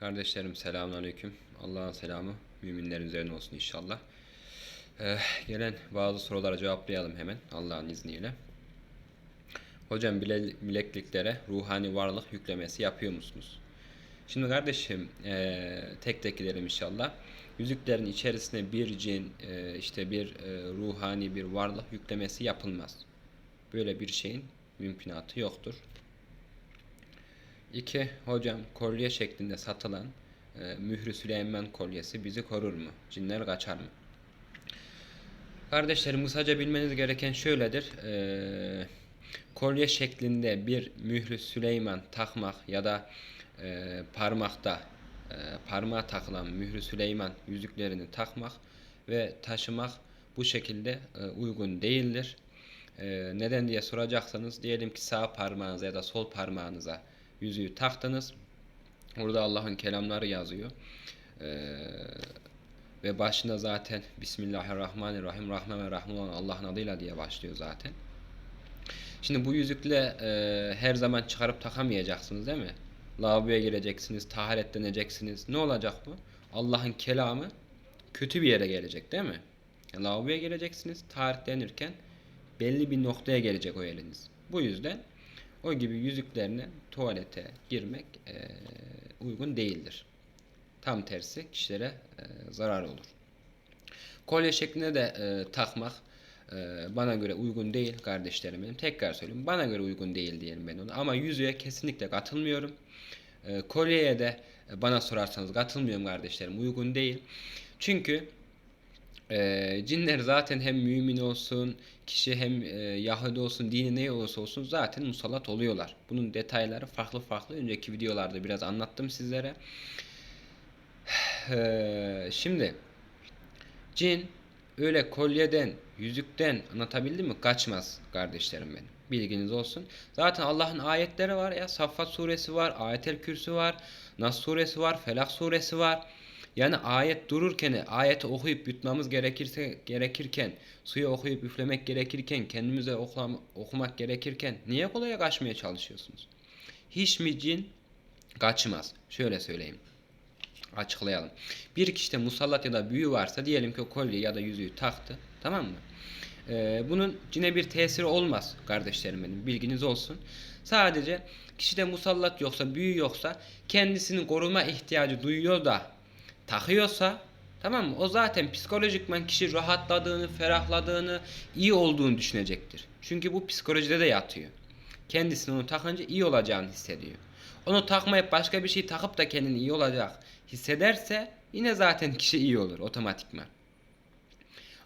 Kardeşlerim selamünaleyküm. Allah'ın selamı müminlerin üzerine olsun inşallah. Ee, gelen bazı sorulara cevaplayalım hemen Allah'ın izniyle. Hocam bile- bilekliklere ruhani varlık yüklemesi yapıyor musunuz? Şimdi kardeşim ee, tek tek gidelim inşallah. Yüzüklerin içerisine bir cin, ee, işte bir ee, ruhani bir varlık yüklemesi yapılmaz. Böyle bir şeyin mümkünatı yoktur. 2. Hocam kolye şeklinde satılan e, mührü Süleyman kolyesi bizi korur mu? Cinler kaçar mı? Kardeşlerim kısaca bilmeniz gereken şöyledir. E, kolye şeklinde bir mührü Süleyman takmak ya da e, parmakta e, parmağa takılan mührü Süleyman yüzüklerini takmak ve taşımak bu şekilde e, uygun değildir. E, neden diye soracaksanız diyelim ki sağ parmağınıza ya da sol parmağınıza yüzüğü taktınız. Orada Allah'ın kelamları yazıyor. Ee, ve başında zaten Bismillahirrahmanirrahim Rahman ve Rahim olan Allah'ın adıyla diye başlıyor zaten. Şimdi bu yüzükle e, her zaman çıkarıp takamayacaksınız değil mi? Lavaboya gireceksiniz, taharetleneceksiniz. Ne olacak bu? Allah'ın kelamı kötü bir yere gelecek değil mi? Yani lavaboya gireceksiniz, taharetlenirken belli bir noktaya gelecek o eliniz. Bu yüzden o gibi yüzüklerine tuvalete girmek e, uygun değildir. Tam tersi kişilere e, zarar olur. Kolye şeklinde de e, takmak e, bana göre uygun değil kardeşlerim benim. Tekrar söyleyeyim bana göre uygun değil diyelim ben onu. Ama yüzüğe kesinlikle katılmıyorum. E, kolyeye de e, bana sorarsanız katılmıyorum kardeşlerim. Uygun değil. Çünkü e, cinler zaten hem mümin olsun, kişi hem e, Yahudi olsun, dini ne olursa olsun zaten musallat oluyorlar. Bunun detayları farklı farklı. Önceki videolarda biraz anlattım sizlere. E, şimdi cin öyle kolyeden, yüzükten anlatabildim mi? Kaçmaz kardeşlerim benim. Bilginiz olsun. Zaten Allah'ın ayetleri var ya. Saffat suresi var, Ayetel Kürsü var, Nas suresi var, Felak suresi var. Yani ayet dururken, ayeti okuyup yutmamız gerekirse gerekirken, suyu okuyup üflemek gerekirken, kendimize okuma, okumak gerekirken niye kolaya kaçmaya çalışıyorsunuz? Hiç mi cin kaçmaz? Şöyle söyleyeyim. Açıklayalım. Bir kişide musallat ya da büyü varsa diyelim ki o kolye ya da yüzüğü taktı. Tamam mı? Ee, bunun cine bir tesiri olmaz kardeşlerim benim. Bilginiz olsun. Sadece kişide musallat yoksa, büyü yoksa kendisini koruma ihtiyacı duyuyor da takıyorsa tamam mı? O zaten psikolojikman kişi rahatladığını, ferahladığını, iyi olduğunu düşünecektir. Çünkü bu psikolojide de yatıyor. Kendisini onu takınca iyi olacağını hissediyor. Onu takmayıp başka bir şey takıp da kendini iyi olacak hissederse yine zaten kişi iyi olur otomatikman.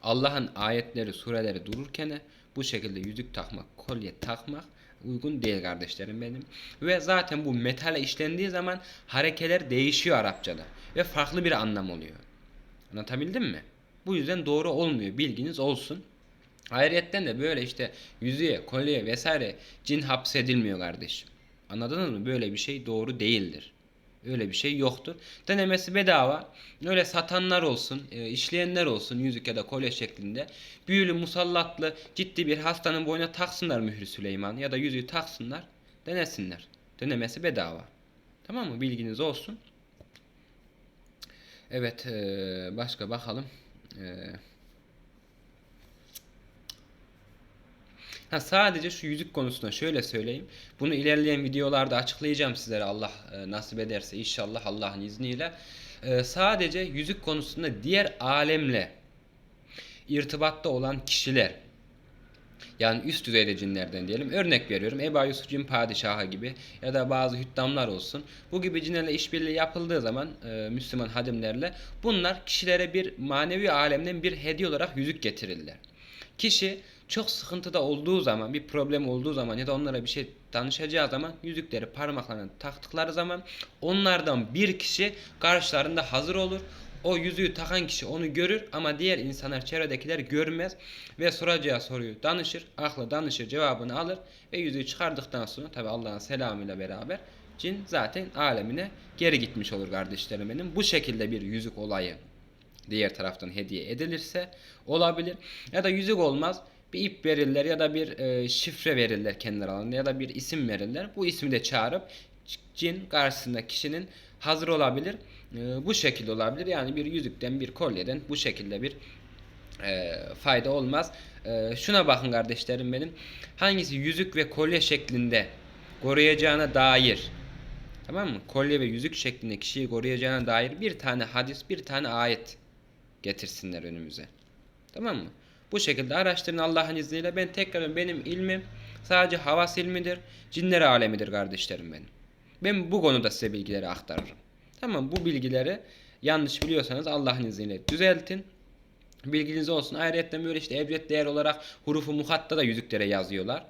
Allah'ın ayetleri, sureleri dururken bu şekilde yüzük takmak, kolye takmak uygun değil kardeşlerim benim. Ve zaten bu metale işlendiği zaman harekeler değişiyor Arapçada ve farklı bir anlam oluyor. Anlatabildim mi? Bu yüzden doğru olmuyor. Bilginiz olsun. Ayrıyetten de böyle işte yüzüğe, kolyeye vesaire cin hapsedilmiyor kardeşim. Anladınız mı? Böyle bir şey doğru değildir. Öyle bir şey yoktur. Denemesi bedava. Öyle satanlar olsun, e, işleyenler olsun yüzük ya da kolye şeklinde. Büyülü, musallatlı, ciddi bir hastanın boynuna taksınlar mührü Süleyman ya da yüzüğü taksınlar, denesinler. Denemesi bedava. Tamam mı? Bilginiz olsun. Evet, e, başka bakalım. E, Ha sadece şu yüzük konusunda şöyle söyleyeyim. Bunu ilerleyen videolarda açıklayacağım sizlere Allah e, nasip ederse inşallah Allah'ın izniyle. E, sadece yüzük konusunda diğer alemle irtibatta olan kişiler yani üst düzeyde cinlerden diyelim. Örnek veriyorum. Eba Yusuf cin padişahı gibi ya da bazı hüddamlar olsun. Bu gibi cinlerle işbirliği yapıldığı zaman e, Müslüman hadimlerle bunlar kişilere bir manevi alemden bir hediye olarak yüzük getirirler. Kişi çok sıkıntıda olduğu zaman, bir problem olduğu zaman ya da onlara bir şey danışacağı zaman yüzükleri parmaklarına taktıkları zaman onlardan bir kişi karşılarında hazır olur. O yüzüğü takan kişi onu görür ama diğer insanlar çevredekiler görmez ve soracağı soruyu danışır, akla danışır, cevabını alır ve yüzüğü çıkardıktan sonra tabi Allah'ın selamıyla beraber cin zaten alemine geri gitmiş olur kardeşlerim benim. Bu şekilde bir yüzük olayı diğer taraftan hediye edilirse olabilir. Ya da yüzük olmaz bir ip verirler ya da bir e, şifre verirler kendi aralarında ya da bir isim verirler. Bu ismi de çağırıp cin karşısında kişinin hazır olabilir. E, bu şekilde olabilir. Yani bir yüzükten bir kolyeden bu şekilde bir e, fayda olmaz. E, şuna bakın kardeşlerim benim. Hangisi yüzük ve kolye şeklinde koruyacağına dair tamam mı? Kolye ve yüzük şeklinde kişiyi koruyacağına dair bir tane hadis, bir tane ayet getirsinler önümüze. Tamam mı? Bu şekilde araştırın Allah'ın izniyle. Ben tekrar benim ilmim sadece havas ilmidir. Cinler alemidir kardeşlerim benim. Ben bu konuda size bilgileri aktarırım. Tamam bu bilgileri yanlış biliyorsanız Allah'ın izniyle düzeltin. Bilginiz olsun. Ayrıca böyle işte ebced değer olarak hurufu muhatta da yüzüklere yazıyorlar.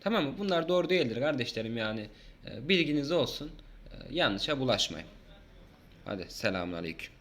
Tamam mı? Bunlar doğru değildir kardeşlerim yani. E, bilginiz olsun. E, yanlışa bulaşmayın. Hadi selamun aleyküm.